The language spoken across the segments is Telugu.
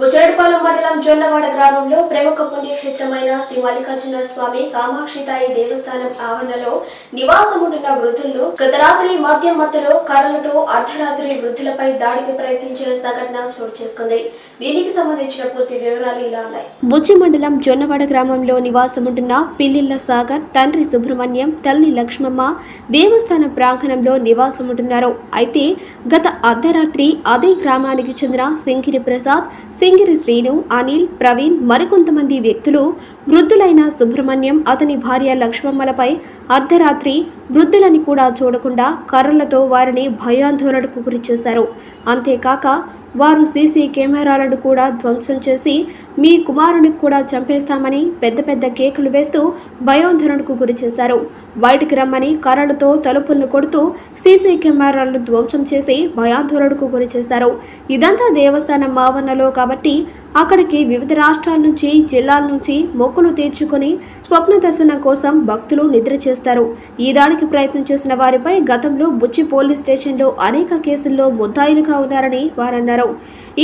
బుచరడ్పాలెం మండలం జొన్నవాడ గ్రామంలో ప్రముఖ పుణ్యక్షేత్రమైన శ్రీ మల్లికార్జున స్వామి కామాక్షితాయి దేవస్థానం ఆవరణలో నివాసముంటున్న వృద్ధులను గత రాత్రి మద్యం మత్తులో కర్రలతో అర్ధరాత్రి వృద్ధులపై దాడికి ప్రయత్నించిన సంఘటన చోటు చేసుకుంది. దీనికి సంబంధించిన పూర్తి వివరాలు ఇలా ఉన్నాయి. బుజ్జి మండలం జొన్నవాడ గ్రామంలో నివాసముంటున్న పిల్లిళ్ళ సాగర్ తండ్రి సుబ్రహ్మణ్యం తల్లి లక్ష్మమ్మ దేవస్థాన ప్రాంగణంలో నివాసముంటున్నారు. అయితే గత అర్ధరాత్రి అదే గ్రామానికి చెందిన సింగిరి ప్రసాద్ సింగిరి శ్రీను అనిల్ ప్రవీణ్ మరికొంతమంది వ్యక్తులు వృద్ధులైన సుబ్రహ్మణ్యం అతని భార్య లక్ష్మమ్మలపై అర్ధరాత్రి వృద్ధులని కూడా చూడకుండా కర్రలతో వారిని భయాందోళనకు గురి చేశారు అంతేకాక వారు సీసీ కెమెరాలను కూడా ధ్వంసం చేసి మీ కుమారునికి కూడా చంపేస్తామని పెద్ద పెద్ద కేకులు వేస్తూ భయోంధరణకు గురి చేశారు. బయటికి రమ్మని కర్రలతో తలుపులను కొడుతూ సీసీ కెమెరాలను ధ్వంసం చేసి భయాందోళనకు గురి చేశారు. ఇదంతా దేవస్థానం మావన్నలో కాబట్టి అక్కడికి వివిధ రాష్ట్రాల నుంచి జిల్లాల నుంచి మొక్కులు తీర్చుకుని స్వప్న దర్శనం కోసం భక్తులు నిద్ర చేస్తారు. ఈ దాడికి ప్రయత్నం చేసిన వారిపై గతంలో బుచ్చి పోలీస్ స్టేషన్లో అనేక కేసుల్లో ముద్దాయిలుగా ఉన్నారని వారన్నారు.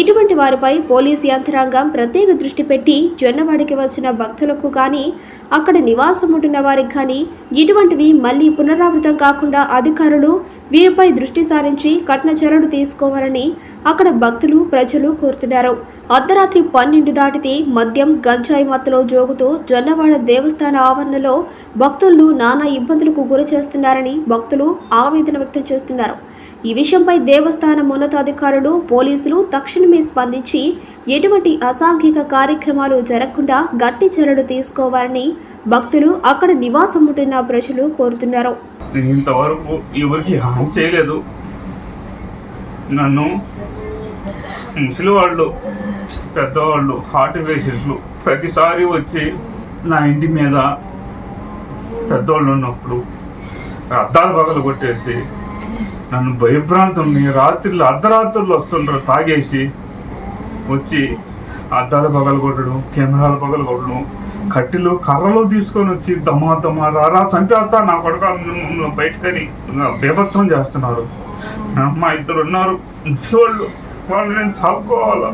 ఇటువంటి వారిపై పోలీస్ యంత్రాంగం ప్రత్యేక దృష్టి పెట్టి జొన్నవాడికి వచ్చిన భక్తులకు కానీ అక్కడ నివాసం ఉంటున్న వారికి కానీ ఇటువంటివి మళ్ళీ పునరావృతం కాకుండా అధికారులు వీరిపై దృష్టి సారించి కఠిన చర్యలు తీసుకోవాలని అక్కడ భక్తులు ప్రజలు కోరుతున్నారు. అర్ధరాత్రి పన్నెండు దాటితే మద్యం గంజాయి మత్తులో జోగుతూ జొన్నవాడ దేవస్థాన ఆవరణలో భక్తులను నానా ఇబ్బందులకు గురి చేస్తున్నారని భక్తులు ఆవేదన వ్యక్తం చేస్తున్నారు. ఈ విషయంపై దేవస్థానం ఉన్నతాధికారులు పోలీసులు తక్షణమే స్పందించి ఎటువంటి అసాంఘిక కార్యక్రమాలు జరగకుండా గట్టి చర్యలు తీసుకోవాలని భక్తులు అక్కడ నివాసం ఉంటున్న ప్రజలు కోరుతున్నారు. ఇంతవరకు ఎవరికి హాని చేయలేదు. నన్ను ముసలి వాళ్ళు పెద్దవాళ్ళు హార్ట్ పేషెంట్లు ప్రతిసారి వచ్చి నా ఇంటి మీద పెద్దవాళ్ళు ఉన్నప్పుడు అద్దాలు పగలు కొట్టేసి నన్ను భయభ్రాంతుల్ని రాత్రిలో అర్ధరాత్రులు వస్తుంటారు తాగేసి వచ్చి అద్దాలు పగలు కొట్టడం కెమెరాలు పగలు కొట్టడం కట్టెలు కర్రలు తీసుకొని వచ్చి దమా దమా రారా చంపేస్తా నా కొడుకు బయటకని బీభత్సం చేస్తున్నారు. మా ఇద్దరు ఉన్నారు వాళ్ళు వాళ్ళు నేను సాగుకోవాలా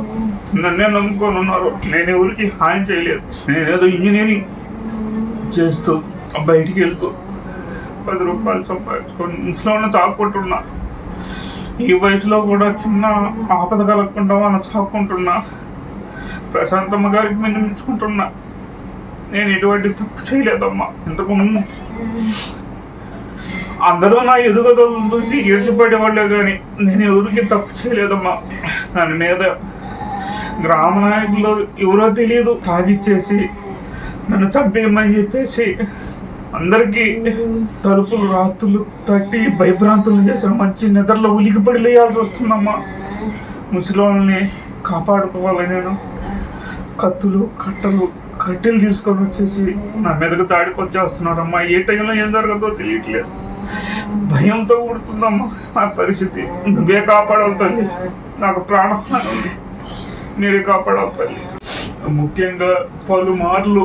నన్నే నమ్ముకొని ఉన్నారు. నేను ఎవరికి హాని చేయలేదు. నేనేదో ఇంజనీరింగ్ చేస్తూ బయటికి వెళ్తూ పది రూపాయలు సంపాదించుకొని ఇంట్లో చాకుంటున్నా ఈ వయసులో కూడా చిన్న ఆపద కలగకుండా వాళ్ళని చాకుంటున్నా ప్రశాంతమ్మ గారికి విన్నమించుకుంటున్నా నేను ఎటువంటి తప్పు చేయలేదమ్మా. ఇంతకు అందరూ నా ఎదుగుదలను చూసి ఈర్చిపడేవాళ్ళే కానీ నేను ఎవరికి తప్పు చేయలేదమ్మా. దాని మీద గ్రామ నాయకులు ఎవరో తెలియదు తాగిచ్చేసి నన్ను చంపేయమని చెప్పేసి అందరికీ తలుపులు రాత్రులు తట్టి భయభ్రాంతులు చేశారు మంచి నిద్రలో ఉలికిపడి లేయాల్సి వస్తుందమ్మా. ముసలి కాపాడుకోవాలి నేను. కత్తులు కట్టలు కట్టెలు తీసుకొని వచ్చేసి నా మీదకు దాడికి వచ్చేస్తున్నారమ్మా ఏ టైంలో ఏం జరగదో తెలియట్లేదు. భయంతో కూడుతుందమ్మా నా పరిస్థితి. నువ్వే కాపాడవుతుంది నాకు ప్రాణం ఉంది మీరే కాపాడవుతుంది ముఖ్యంగా పలుమార్లు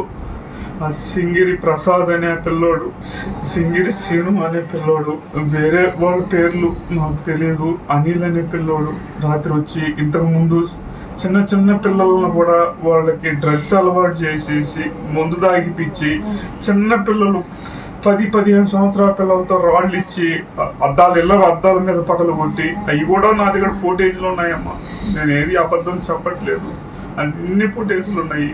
ఆ సింగిరి ప్రసాద్ అనే పిల్లోడు సింగిరి సీను అనే పిల్లోడు వేరే వాళ్ళ పేర్లు నాకు తెలియదు. అనిల్ అనే పిల్లోడు రాత్రి వచ్చి ఇంతకు ముందు చిన్న చిన్న పిల్లలను కూడా వాళ్ళకి డ్రగ్స్ అలవాటు చేసేసి ముందు తాగిపించి చిన్న పిల్లలు పది పదిహేను సంవత్సరాల పిల్లలతో రాళ్ళు ఇచ్చి అద్దాలు ఇళ్ళ అద్దాల మీద పగలు కొట్టి అవి కూడా నా దగ్గర ఫోటేజ్లు ఉన్నాయమ్మా. నేను ఏది అబద్ధం చెప్పట్లేదు. అన్ని ఫుటేజ్లు ఉన్నాయి.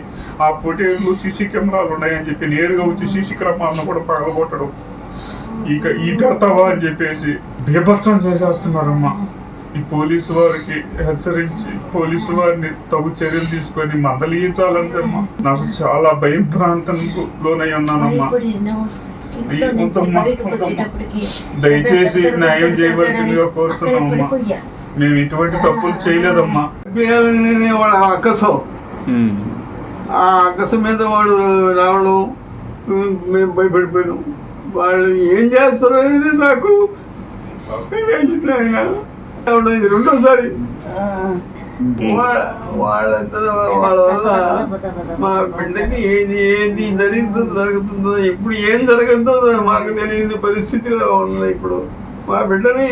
ఆ ఫుటేజ్లు సీసీ కెమెరాలు ఉన్నాయని చెప్పి నేరుగా వచ్చి సీసీ క్రమాలను కూడా పగలగొట్టడం. ఇక ఈ పెడతావా అని చెప్పేసి బీభత్సం చేసేస్తున్నారమ్మా. ఈ పోలీసు వారికి హెచ్చరించి పోలీసు వారిని తగు చర్యలు తీసుకొని మందలించాలంటే అమ్మా నాకు చాలా భయభ్రాంతకు లోనై ఉన్నానమ్మా. దయచేసి న్యాయం చేయవలసిందిగా కోరుతున్నామమ్మా. మేము ఇటువంటి తప్పులు చేయలేదమ్మా. వాడు అక్కసు ఆ అక్కసు మీద వాడు రావడం మేము భయపడిపోయాం వాళ్ళు ఏం చేస్తారు అనేది నాకు రెండోసారి. వాళ్ళ వల్ల మా బిడ్డకి ఏది ఏది జరుగుతుందో జరుగుతుందో ఇప్పుడు ఏం జరుగుతుందో మాకు తెలియని పరిస్థితిలో ఉంది ఇప్పుడు. మా బిడ్డని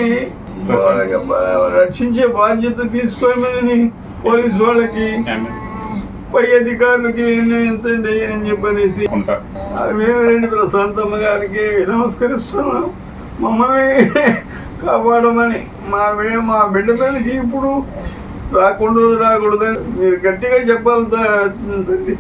రక్షించే బాధ్యత తీసుకోమని పోలీసు వాళ్ళకి పై అధికారులకి విన్నవించండి అని చెప్పనేసి మేము రెండు ప్రశాంతమ్మ గారికి నమస్కరిస్తున్నాం. మమ్మల్ని కాపాడమని మా మా బిడ్డ మీదకి ఇప్పుడు రాకుండా రాకూడదని మీరు గట్టిగా చెప్పాలి తల్లి